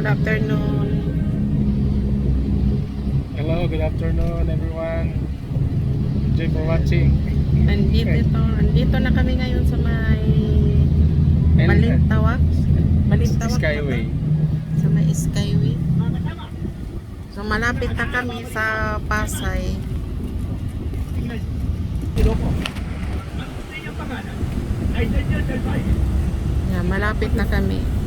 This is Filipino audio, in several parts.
Good afternoon. Hello, good afternoon everyone. Enjoy for watching. Nandito ito. Nandito na kami ngayon sa may Balintawak. Balintawak. ba Skyway. Sa may Skyway. So malapit na kami sa Pasay. Yeah, malapit na kami.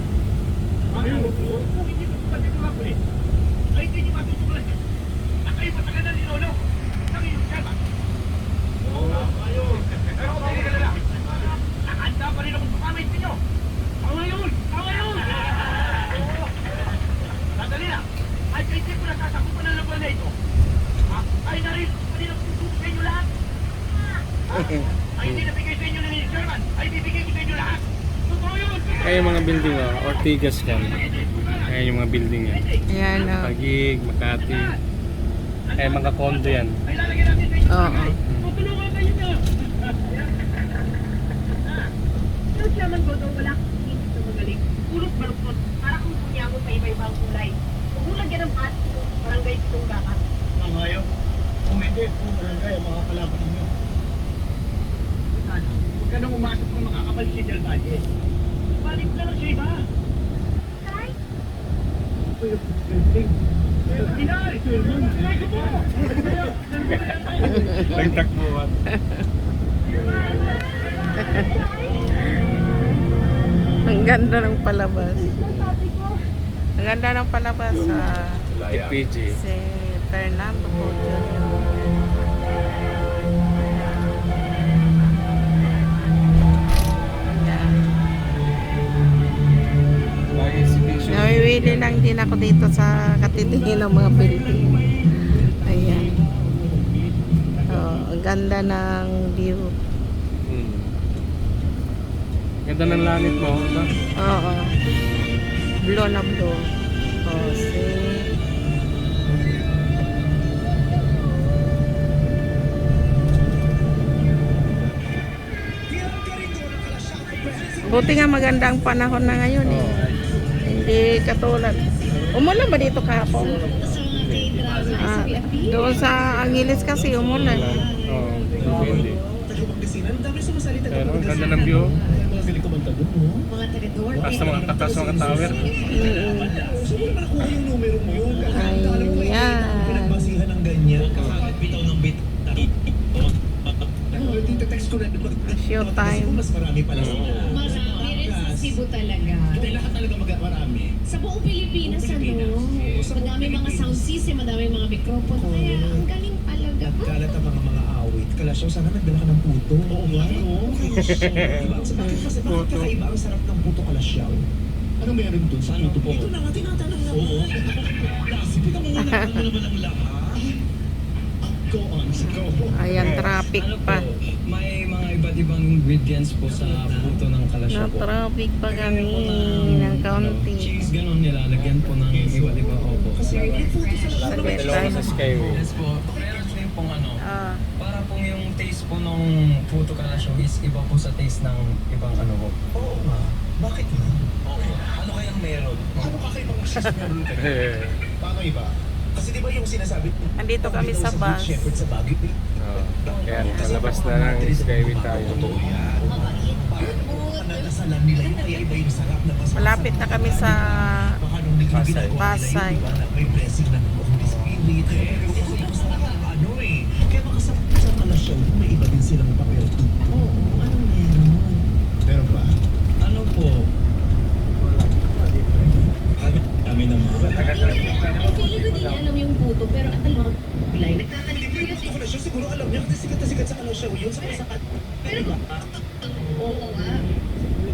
Ay, mga building oh. Ortigas yan. Ayan yung mga building yan. Ayan o. Pagig, Makati. Ayan mga condo yan. Sa. Oo. Kayo niyo. Yung Chairman Godo, wala akong hindi na magaling. Pulot baluktot, para kung kunyangon pa iba-ibang kulay. Kung hulagyan ng pat, barangay pitong gakas. Mga kung hindi, kung barangay ang mga kalaban ninyo. Huwag ka nang umasok ng makakabalik si Del Valle. Balik ka lang sa iba. Nagtakbuhan. Ang ganda ng palabas. Ang ganda ng palabas sa TPG. si Fernando po Nawiwili lang din ako dito sa katitingin ng mga building. Ayan. Oh, ang ganda ng view. Hmm. Ganda ng langit mo. Diba? Oo. Blue na blue. Oh, see? Buti nga maganda ang panahon na ngayon eh. Hindi katulad. Umulan ba dito kahapon? Ah, doon sa Angeles kasi umulan. Oo. Hindi. Pero ang ganda ng view. Taas na mga tatas sa mga tower. Mm-mm. Ayan. Basihan ng ganyan. Bitaw ng bit. Dito text ko na. Showtime. Mas marami pala sa Cebu talaga. Dahil lahat talaga mag marami. Sa buong Pilipinas, ano? Madami mga sound system, madami mga mikropono. Kaya ang galing talaga. Nagkalat ang mga mga awit. Kalasyaw, sana nagdala ka ng puto. Oo nga, oo. Diba? Sa bakit mas bakit kakaiba ang sarap ng puto kalasyaw? Anong meron dun sa puto po? Ito na nga, tinatanong na. Oo. Kasi pinangungunan mo naman ang lahat. Ayan, traffic Ano pa. po, may mga iba't ibang ingredients po sa puto ng kalasyo po. Na-traffic pa kami ng Ano, kaunti. cheese ganon nilalagyan po ng iba't ibang opo. Saglit Dalawa tayo. sa Skyway. Yes po, meron din pong ano, Ah, para pong yung taste po ng puto kalasyo is iba po sa taste ng ibang ano po. Oo nga. Bakit nga? Oo. Ano kayang meron? Ano kakaibang cheese meron ka? Paano iba? Kasi di ba yung sinasabi Andito kami sa bus. Shepherd sa Baguio. eh? Oo. Kaya lalabas na ng Skyway tayo. Totoo yan. Parang Nagdasalan nila yung kaya iba yung sarap na mas malapit na kami sa Baka nung naging Pasay. ginagawa nila Pasay. yun, di ba, na may blessing ng Holy Spirit. Eh, Kasi mas ano eh. Kaya baka sa, sa kalasyaw, may iba din silang papel. Oo, ano meron? Meron ba? Ano po, Kami naman. Feeling ko din alam yung puto, pero at ang mga kulay. Nagtatanim ko yung kalasyaw, siguro alam niya kasi sikat na sikat sa kalasyaw yun. Sa kasakat. Pero ba? Oo nga.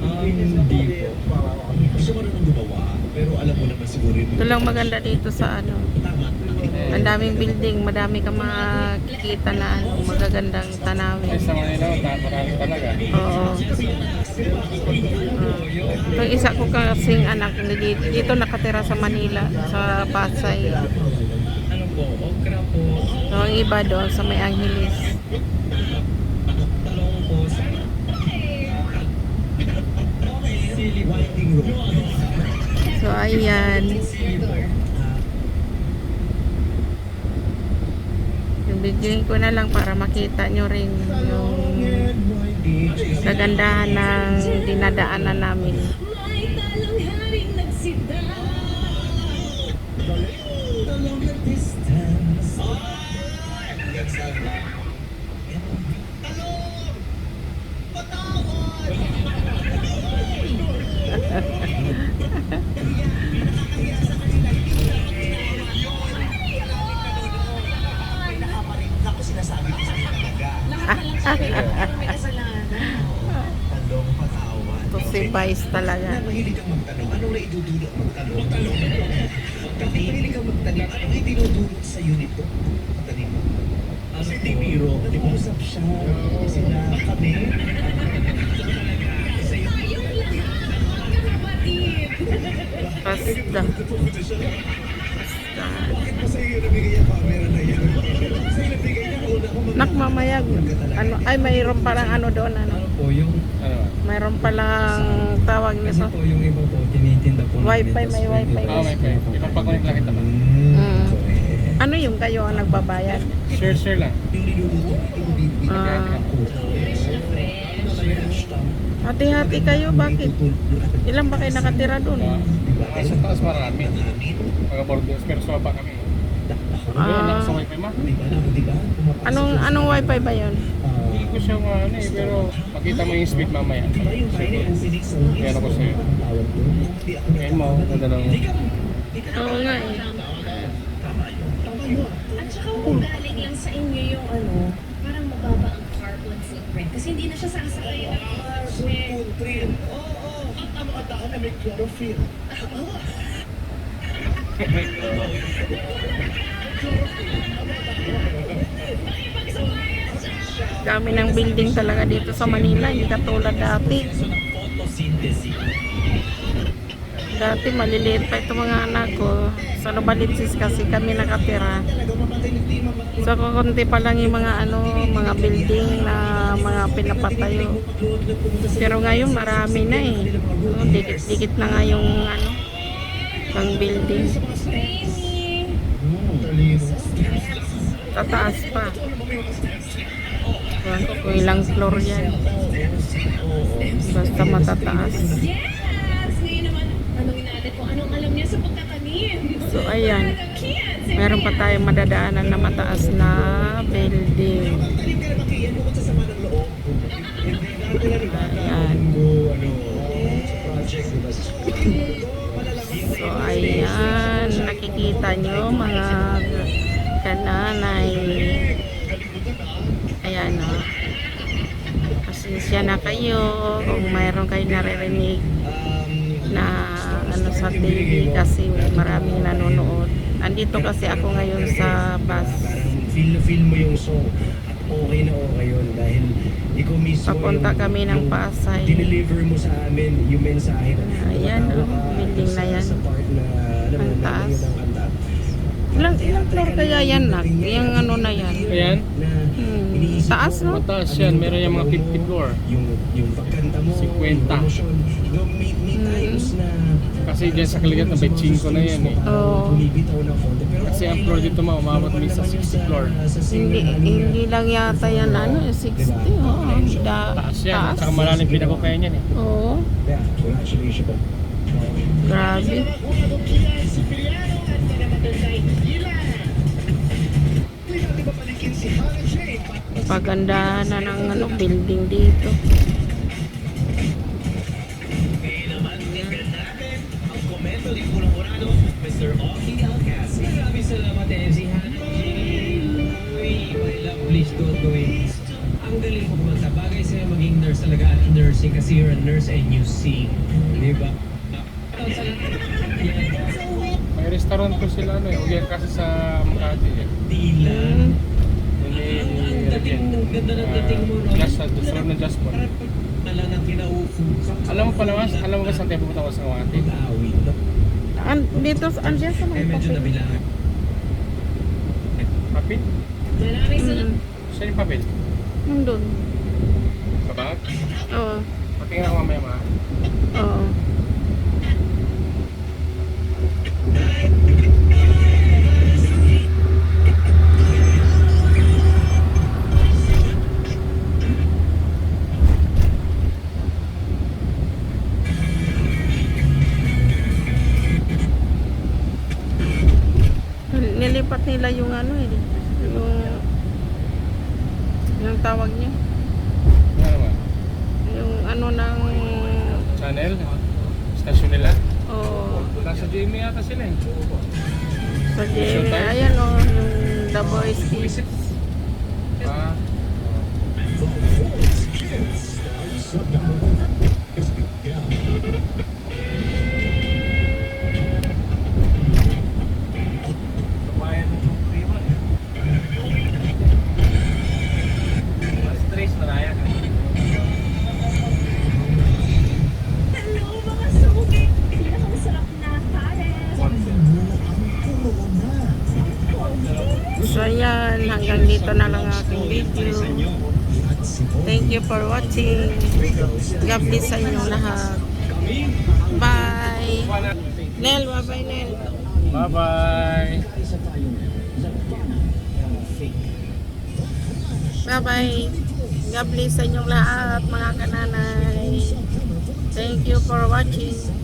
um, hindi po. Gusto mo rin gumawa, pero alam mo naman siguro yung ito lang maganda dito sa ano. Ang daming building, madami ka makikita na ano, magagandang tanawin. Sa Manila, marami talaga. Oo. Ah. Itong isa ko kasing anak dito, dito nakatira sa Manila, sa Pasay. So, ang iba doon sa may Angeles. So, ayan. Bigyan ko na lang para makita nyo rin yung kagandahan ng dinadaanan namin. May talangharing To si Vice talaga. Na mahilig kang magtanong, anong naidudulot magtanong? Magtanong. Kapag mahilig kang magtanong, anong idinudulot sa unit ko? Magtanong. Kasi di biro, nag-usap siya. Sila kami. Tayong lahat Magkakapatid Basta. Basta. Bakit pa sa'yo yung nabigay yung camera na yan? Nakmamayag. Ano, ay, mayroon palang ano doon. Ano? Ano po yung, Ano? Mayroon palang tawag kasi nito. po yung iba po, tinitinda po. Wifi, may wifi. Ah, may pay. Ipapag-connect lang kita. Mm. Ano yung kayo ang nagbabayad? Share, share lang. Ah. Hati-hati kayo, bakit? Ilan ba kayo nakatira doon? Ah, sa taas marami. Mga borders, pero sopa kami. Ah. nasa wifi ma. Anong anong wifi ba yon? Ah, Hindi ko siya ano eh, pero makita mo yung speed mamaya. Sa? Meron ko sa'yo. Ngayon mo, ganda lang. Oo nga eh. At saka kung galing lang sa inyo yung ano Parang mababa ang carbon footprint Kasi hindi na siya sasakay ng car Footprint. Oo, oo. At ang mga na may chlorophyll. Dami ng building talaga dito sa Manila, hindi katulad dati. Dati maliliit pa itong mga anak ko. Sa Novaliches kasi kami nakatira. So kukunti pa lang yung mga ano, mga building na mga pinapatayo. Pero ngayon marami na eh. Dikit-dikit na nga yung ano, yung building. Tataas pa. Kung ilang floor yan. Basta matataas. So ayan, meron pa tayong madadaanan na mataas na building. Ng. Ayan. Ayan, nakikita nyo mga kananay. Ayan o. Pasensya na kayo kung mayroon kayo naririnig na ano sa TV kasi maraming nanonood. Andito kasi ako ngayon sa bus. feel na feel mo yung song at okay na okay yun dahil ikaw mismo Papunta kami ng Pasay. dineliver mo sa amin yung mensahe Ayan, ka building na yan. part na mo Ang taas. Ilang, ilang floor kaya yan nak? Yung ano na yan? Ayan. Hmm, taas, no? Mataas yan, yung meron yung mga pagkakaroon 50 mo, floor. yung, yung pagkanta mo 50. yung emosyon ikaw may, may Mm. times na Kasi dyan sa Kaligat na by 5 na yan eh. Oo. Kasi ang floor dito ma, umabot naman yun 60 floor. sa, sa Hindi, hindi lang yata yan ano, eh, 60. Oh, da, Taas yan, taas. at saka malalim pinagukaya niyan eh. Oo, po. Grabe. Paganda na ng ano, building dito. Mr. Oki Alcaz. Maraming salamat MC Hannah Uy, my love, please don't go in. Ang galing mo kumanta. Bagay sa'yo maging nurse talaga at nursing kasi you're a nurse and you sing. Di? May restaurant ko sila ano eh, uyan kasi sa Makati eh. Tila. Hindi, Ang dating, ang ganda ng dating mo, no? Just, uh, just from the just one. Na lang ang kinaupo. Alam mo pala mas, alam mo ba saan tayo pupunta ko sa Makati? An, dito, sa Eh, mga medyo papel. nabilangan. Papel? Maraming salamat Saan yung papel? nandun. Sa bag? Oo, Patingin ako mamaya ma. oo. Ano ng Channel? Stasyon nila? oh, Nasa GMA yata sila eh. sa GMA. Ayan oh, yung The Voice Kids. Ah. Stress dito na lang aking video. Thank you for watching. God bless sa inyong lahat. Bye! Nel, bye-bye Nel. Bye-bye. Bye-bye. God bless sa inyong lahat, mga kananay. Thank you for watching.